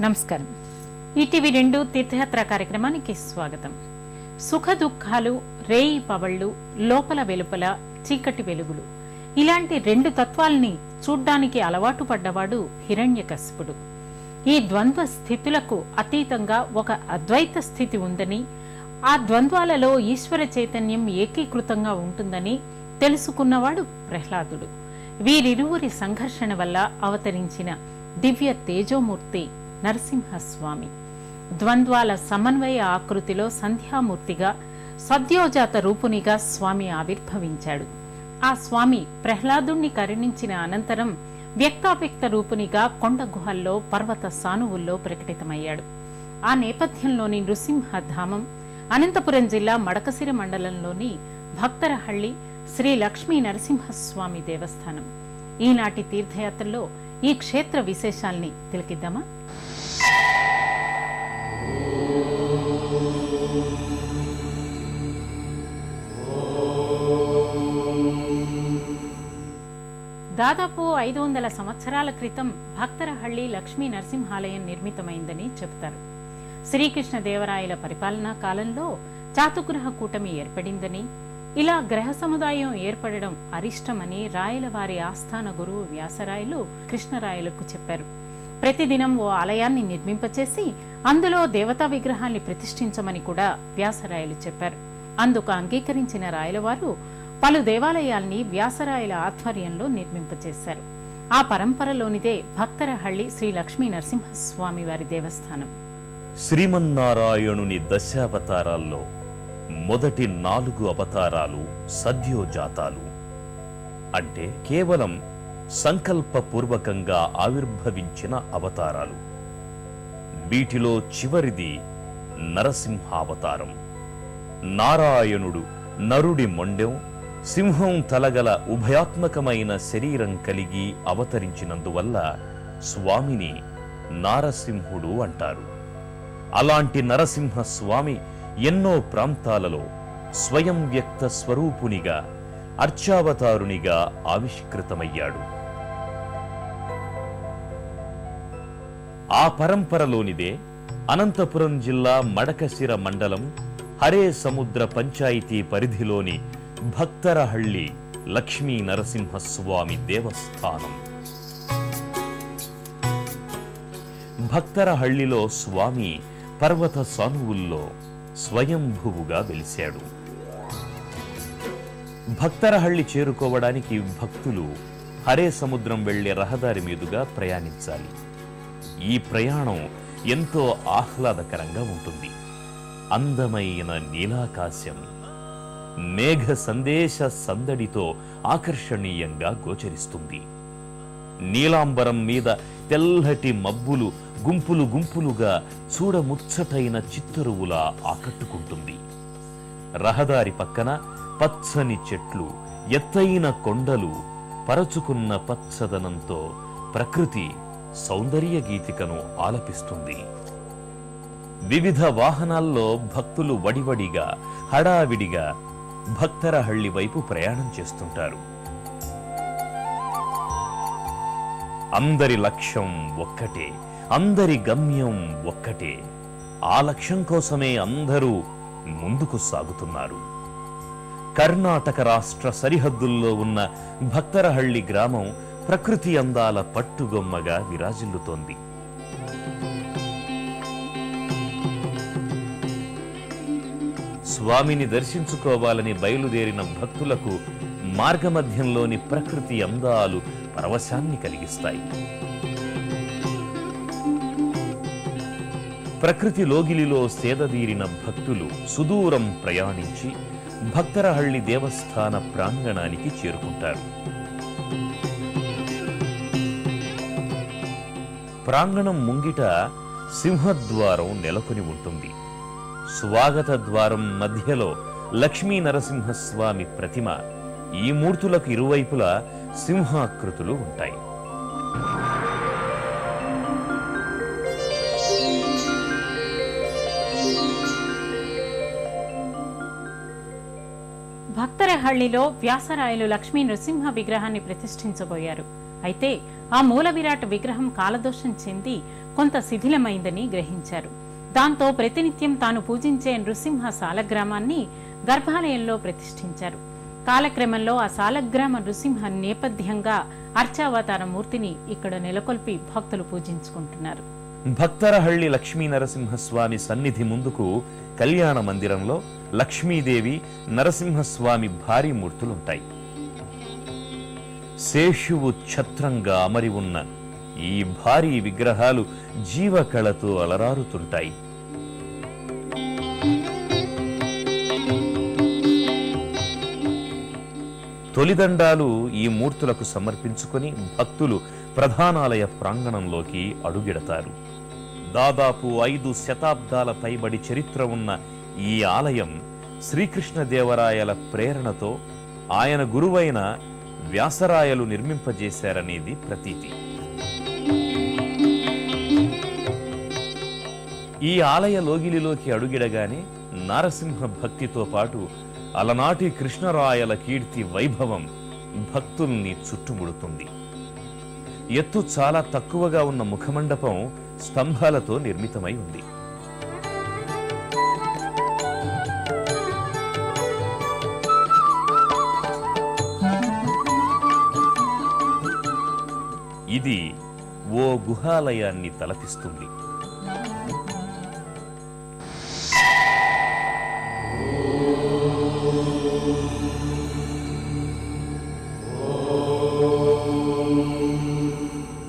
నమస్కారం. ఈటీవీ రెండు తీర్థయాత్ర కార్యక్రమానికి స్వాగతం. సుఖ దుఃఖాలు రేయి పవళ్ళు లోపల వెలుపల చీకటి వెలుగులు. ఇలాంటి రెండు తత్వాల్ని చూడ్డానికి అలవాటు పడ్డవాడు హిరణ్యకశిపుడు. ఈ ద్వంద్వ స్థితులకు అతీతంగా ఒక అద్వైత స్థితి ఉందని ఆ ద్వంద్వాలలో ఈశ్వర చైతన్యం ఏకీకృతంగా ఉంటుందని తెలుసుకున్నవాడు ప్రహ్లాదుడు. వీరిరువురి సంఘర్షణ వల్ల అవతరించిన దివ్య తేజోమూర్తి నరసింహస్వామి. ద్వంద్వాల సమన్వయ ఆకృతిలో సంధ్యామూర్తిగా సద్యోజాత రూపునిగా స్వామి ఆవిర్భవించాడు. ఆ స్వామి ప్రహ్లాదుణ్ణి కరుణించిన అనంతరం వ్యక్తావ్యక్త రూపునిగా కొండ గుహల్లో పర్వత సానువుల్లో ప్రకటితమయ్యాడు. ఆ నేపథ్యంలోని నృసింహధామం అనంతపురం జిల్లా మడకసిరి మండలంలోని భక్తరహళ్ళి శ్రీ లక్ష్మీ నరసింహస్వామి దేవస్థానం. ఈనాటి తీర్థయాత్రలో ఈ క్షేత్ర విశేషాల్ని తిలకిద్దామా? దాదాపు ఐదు వందల సంవత్సరాల క్రితం భక్తరహళ్ళి లక్ష్మీ నరసింహాలయం నిర్మితమైందని చెబుతారు. శ్రీకృష్ణ దేవరాయల పరిపాలనా కాలంలో చాతుగ్రహ కూటమి ఏర్పడిందని ఇలా గ్రహ సముదాయం ఏర్పడడం అరిష్టమని రాయల వారి ఆస్థాన గురువు వ్యాసరాయలు కృష్ణరాయలకు చెప్పారు. ప్రతిదినం ఓ ఆలయాన్ని నిర్మింపచేసి అందులో దేవతా విగ్రహాన్ని ప్రతిష్ఠించమని కూడా వ్యాసరాయలు చెప్పారు. అందుకు అంగీకరించిన రాయలవారు పలు దేవాలయాల్ని వ్యాసరాయల ఆధ్వర్యంలో నిర్మింపచేశారు. ఆ పరంపరలోనిదే భక్తరహళ్ళి శ్రీ లక్ష్మీ నరసింహస్వామి వారి దేవస్థానం. శ్రీమన్నారాయణుని దశావతారాల్లో మొదటి నాలుగు అవతారాలు సద్యోజాతాలు. అంటే కేవలం సంకల్పపూర్వకంగా ఆవిర్భవించిన అవతారాలు. వీటిలో చివరిది నరసింహావతారం. నారాయణుడు నరుడి మొండెం సింహం తలగల ఉభయాత్మకమైన శరీరం కలిగి అవతరించినందువల్ల స్వామిని నారసింహుడు అంటారు. అలాంటి నరసింహ స్వామి ఎన్నో ప్రాంతాలలో స్వయం వ్యక్త స్వరూపునిగా అర్చావతారునిగా ఆవిష్కృతమయ్యాడు. ఆ పరంపరలోనిదే అనంతపురం జిల్లా మడకశిర మండలం హరే సముద్ర పంచాయతీ పరిధిలోని భక్తరహళ్ళి లక్ష్మీ నరసింహస్వామి దేవస్థానం. భక్తరహళ్ళిలో స్వామి పర్వత సానువుల్లో స్వయంభువుగా వెలిశాడు. భక్తరహళ్ళి చేరుకోవడానికి భక్తులు హరే సముద్రం వెళ్ళే రహదారి మీదుగా ప్రయాణించాలి. ఈ ప్రయాణం ఎంతో ఆహ్లాదకరంగా ఉంటుంది. అందమైన నీలాకాశం మేఘ సందేశ సందడితో ఆకర్షణీయంగా గోచరిస్తుంది. నీలాంబరం మీద తెల్లటి మబ్బులు గుంపులు గుంపులుగా చూడముచ్చటైన చిత్తరువులా ఆకట్టుకుంటుంది. రహదారి పక్కన పచ్చని చెట్లు ఎత్తైన కొండలు పరచుకున్న పచ్చదనంతో ప్రకృతి సౌందర్య గీతికను ఆలపిస్తుంది. వివిధ వాహనాల్లో భక్తులు వడివడిగా హడావిడిగా భక్తరహళ్ళి వైపు ప్రయాణం చేస్తుంటారు. అందరి లక్ష్యం ఒక్కటే అందరి గమ్యం ఒక్కటే. ఆ లక్ష్యం కోసమే అందరూ ముందుకు సాగుతున్నారు. కర్ణాటక రాష్ట్ర సరిహద్దుల్లో ఉన్న భక్తరహళ్ళి గ్రామం ప్రకృతి అందాల పట్టుగొమ్మగా విరాజిల్లుతోంది. స్వామిని దర్శించుకోవాలని బయలుదేరిన భక్తులకు మార్గమధ్యంలోని ప్రకృతి అందాలు పరవశాన్ని కలిగిస్తాయి. ప్రకృతి లోగిలిలో సేదదీరిన భక్తులు సుదూరం ప్రయాణించి భక్తరహళ్ళి దేవస్థాన ప్రాంగణానికి చేరుకుంటారు. ప్రాంగణం ముంగిట సింహద్వారం నెలకొని ఉంటుంది. స్వాగత ద్వారం మధ్యలో లక్ష్మీ నరసింహస్వామి ప్రతిమ ఈ మూర్తులకు ఇరువైపులా సింహాకృతులు ఉంటాయి. భక్తరహళ్ళిలో వ్యాసరాయలు లక్ష్మీ నృసింహ విగ్రహాన్ని ప్రతిష్ఠించబోయారు. అయితే ఆ మూల విరాట్ విగ్రహం కాలదోషం చెంది కొంత శిథిలమైందని గ్రహించారు. దాంతో ప్రతినిత్యం తాను పూజించే నృసింహ సాలగ్రామాన్ని గర్భాలయంలో ప్రతిష్ఠించారు. కాలక్రమంలో ఆ సాలగ్రామ నృసింహ నేపథ్యంగా అర్చావతార మూర్తిని ఇక్కడ నెలకొల్పి భక్తులు పూజించుకుంటున్నారు. భక్తరహళ్ళి లక్ష్మీ నరసింహస్వామి సన్నిధి ముందుకు కళ్యాణ మందిరంలో లక్ష్మీదేవి నరసింహస్వామి భారీ మూర్తులుంటాయి. శేషువు ఛత్రంగా అమరి ఉన్న ఈ భారీ విగ్రహాలు జీవకళతో అలరారుతుంటాయి. తొలిదండాలు ఈ మూర్తులకు సమర్పించుకొని భక్తులు ప్రధానాలయ ప్రాంగణంలోకి అడుగెడతారు. దాదాపు ఐదు శతాబ్దాల పైబడి చరిత్ర ఉన్న ఈ ఆలయం శ్రీకృష్ణదేవరాయల ప్రేరణతో ఆయన గురువైన వ్యాసరాయలు నిర్మింపజేశారనేది ప్రతీతి. ఈ ఆలయ లోగిలిలోకి అడుగిడగానే నారసింహ భక్తితో పాటు అలనాటి కృష్ణరాయల కీర్తి వైభవం భక్తుల్ని చుట్టుముడుతుంది. ఎత్తు చాలా తక్కువగా ఉన్న ముఖమండపం స్తంభాలతో నిర్మితమై ఉంది. ఇది ఓ గుహాలయాన్ని తలపిస్తుంది. Oh.